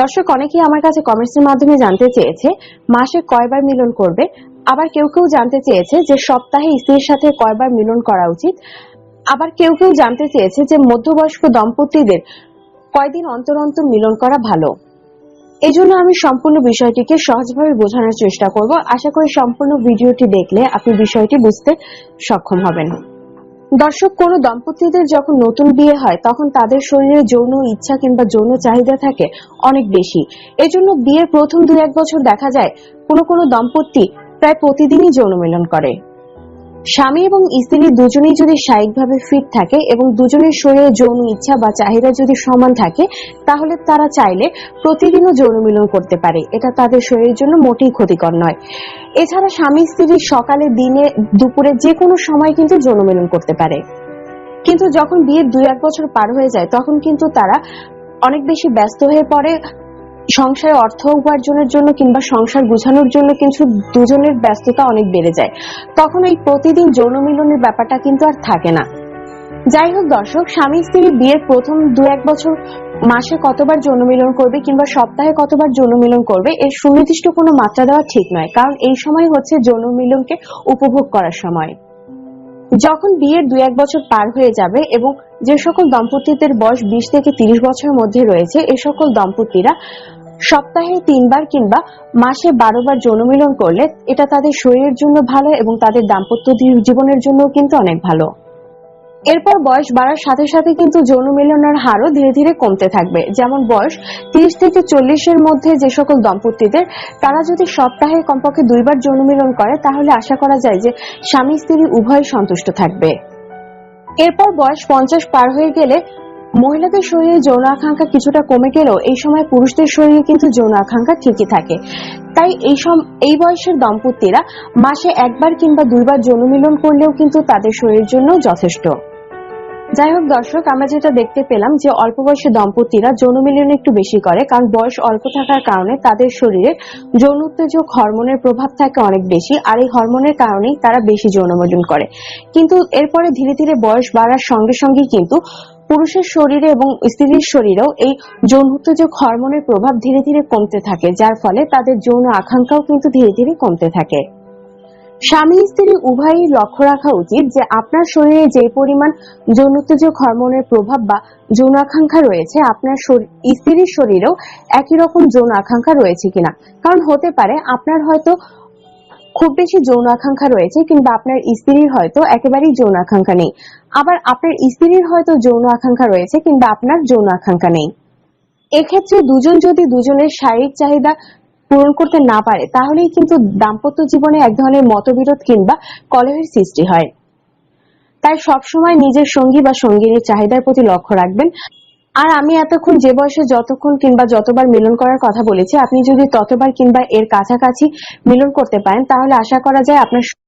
দর্শক, অনেকেই আমার কাছে কমেন্টসের মাধ্যমে জানতে চেয়েছে, মাসে কয়বার মিলন করবে? আবার কেউ কেউ জানতে চেয়েছে যে, সপ্তাহে স্ত্রীর সাথে কয়বার মিলন করা উচিত? আবার কেউ কেউ জানতে চেয়েছে যে, মধ্যবয়স্ক দম্পতিদের কয়দিন অন্তর অন্তর মিলন করা ভালো? এই জন্য আমি সম্পূর্ণ বিষয়টিকে সহজভাবে বোঝানোর চেষ্টা করব। আশা করি সম্পূর্ণ ভিডিওটি দেখলে আপনি বিষয়টি বুঝতে সক্ষম হবেন। দর্শক, কোন দম্পতিদের যখন নতুন বিয়ে হয়, তখন তাদের শরীরে যৌন ইচ্ছা কিংবা যৌন চাহিদা থাকে অনেক বেশি। এজন্য বিয়ের প্রথম দু এক বছর দেখা যায়, কোনো কোনো দম্পতি প্রায় প্রতিদিনই যৌন মিলন করে। স্বামী এবং স্ত্রী দুজনেই যদি শারীরিকভাবে ফিট থাকে এবং দুজনের শরীরে যৌন ইচ্ছা বা চাহিদা যদি সমান থাকে, তাহলে তারা চাইলে প্রতিদিনও যৌন মিলন করতে পারে। এটা তাদের শরীরের জন্য মোটেই ক্ষতিকর নয়। এছাড়া স্বামী স্ত্রী সকালে, দিনে, দুপুরে যে কোনো সময় কিন্তু যৌন মিলন করতে পারে। কিন্তু যখন বিয়ের দুই এক বছর পার হয়ে যায়, তখন কিন্তু তারা অনেক বেশি ব্যস্ত হয়ে পড়ে। সংসারে অর্থ উপার্জনের জন্য কিংবা সংসার গুছানোর জন্য কিন্তু দুজনের ব্যস্ততা অনেক বেড়ে যায়। তখন এই প্রতিদিন যৌন মিলনের ব্যাপারটা কিন্তু আর থাকে না। যাই হোক দর্শক, স্বামী স্ত্রী বিয়ের প্রথম দু এক বছর মাসে কতবার যৌন মিলন করবে কিংবা সপ্তাহে কতবার যৌন মিলন করবে, এর সুনির্দিষ্ট কোনো মাত্রা দেওয়া ঠিক নয়, কারণ এই সময় হচ্ছে যৌন মিলনকে উপভোগ করার সময়। যখন বিয়ের দুই এক বছর পার হয়ে যাবে এবং যে সকল দম্পতিদের বয়স বিশ থেকে তিরিশ বছরের মধ্যে রয়েছে, এ সকল দম্পতিরা সপ্তাহে তিনবার কিংবা মাসে বারো বার যৌন করলে এটা তাদের শরীরের জন্য ভালো এবং তাদের দাম্পত্য জীবনের জন্য কিন্তু অনেক ভালো। এরপর বয়স বাড়ার সাথে সাথে কিন্তু যৌন মিলনের হারও ধীরে ধীরে কমতে থাকবে। যেমন বয়স তিরিশ থেকে চল্লিশের মধ্যে যে সকল দম্পতিদের, তারা যদি সপ্তাহে কমপক্ষে দুইবার যৌন মিলন করে, তাহলে আশা করা যায় যে স্বামী স্ত্রী উভয় সন্তুষ্ট থাকবে। এরপর বয়স পঞ্চাশ পার হয়ে গেলে মহিলাদের শরীরে যৌন আকাঙ্ক্ষা কিছুটা কমে গেলেও এই সময় পুরুষদের শরীরে কিন্তু যৌন আকাঙ্ক্ষা ঠিকই থাকে। তাই এই সম এই বয়সের দম্পতিরা মাসে একবার কিংবা দুইবার যৌন মিলন করলেও কিন্তু তাদের শরীরের জন্য যথেষ্ট। যাই হোক, দর্শক, আমরা যেটা দেখতে পেলাম যে অল্প বয়সী দম্পতিরা যৌন মিলন একটু বেশি করে, কারণ বয়স অল্প থাকার কারণে তাদের শরীরে যৌন উত্তেজক হরমোনের প্রভাব থাকে অনেক বেশি, আর এই হরমোনের কারণেই তারা বেশি যৌন মিলন করে। কিন্তু এরপরে ধীরে ধীরে বয়স বাড়ার সঙ্গে সঙ্গে কিন্তু পুরুষের শরীরে এবং স্ত্রীর শরীরেও এই যৌন উত্তেজক হরমোনের প্রভাব ধীরে ধীরে কমতে থাকে, যার ফলে তাদের যৌন আকাঙ্ক্ষাও কিন্তু ধীরে ধীরে কমতে থাকে। স্বামী স্ত্রী উভয়ই লক্ষ্য রাখা উচিত যে আপনার শরীরে যে পরিমাণ যৌন উত্তেজক হরমোনের প্রভাব বা যৌন আকাঙ্ক্ষা রয়েছে, আপনার স্ত্রীর শরীরেও একই রকম যৌন আকাঙ্ক্ষা রয়েছে কিনা। কারণ হতে পারে আপনার হয়তো খুব বেশি যৌন আকাঙ্ক্ষা রয়েছে কিংবা আপনার স্ত্রীর হয়তো একেবারেই যৌন আকাঙ্ক্ষা নেই। আবার আপনার স্ত্রীর হয়তো যৌন আকাঙ্ক্ষা রয়েছে কিংবা আপনার যৌন আকাঙ্ক্ষা নেই। এক্ষেত্রে দুজন যদি দুজনের শারীরিক চাহিদা পূরণ করতে না পারে, তাহলেই কিন্তু দাম্পত্য জীবনে এক ধরনের মতবিরোধ কিংবা কলহের সৃষ্টি হয়। তাই সবসময় নিজের সঙ্গী বা সঙ্গিনীর চাহিদার প্রতি লক্ষ্য রাখবেন। আর আমি এতক্ষণ যে বয়সে যতক্ষণ কিংবা যতবার মিলন করার কথা বলেছি, আপনি যদি ততবার কিংবা এর কাছাকাছি মিলন করতে পারেন, তাহলে আশা করা যায় আপনার